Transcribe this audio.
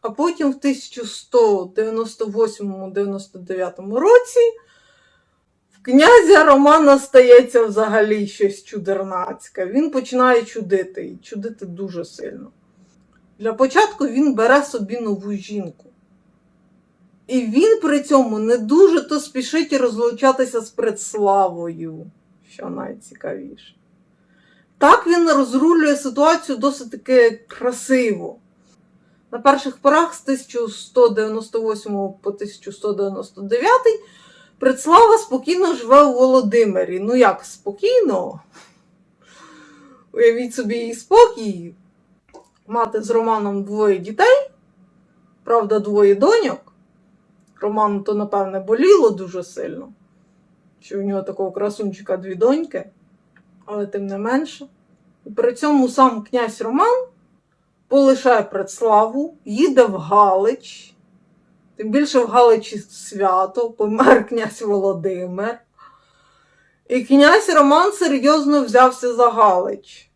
а потім в 1198-99 році в князя Романа стається взагалі щось чудернацьке. Він починає чудити і чудити дуже сильно. Для початку він бере собі нову жінку. І він при цьому не дуже то спішить розлучатися з предславою, що найцікавіше. Так він розрулює ситуацію досить таки красиво. На перших порах з 1198 по 1199 Предслава спокійно живе у Володимирі. Ну як спокійно? Уявіть собі її спокій. Мати з Романом двоє дітей, правда, двоє доньок. Роману то, напевне, боліло дуже сильно, що у нього такого красунчика дві доньки, але тим не менше. І при цьому сам князь Роман полишає предславу, їде в Галич. Тим більше в Галичі свято, помер князь Володимир. І князь Роман серйозно взявся за Галич.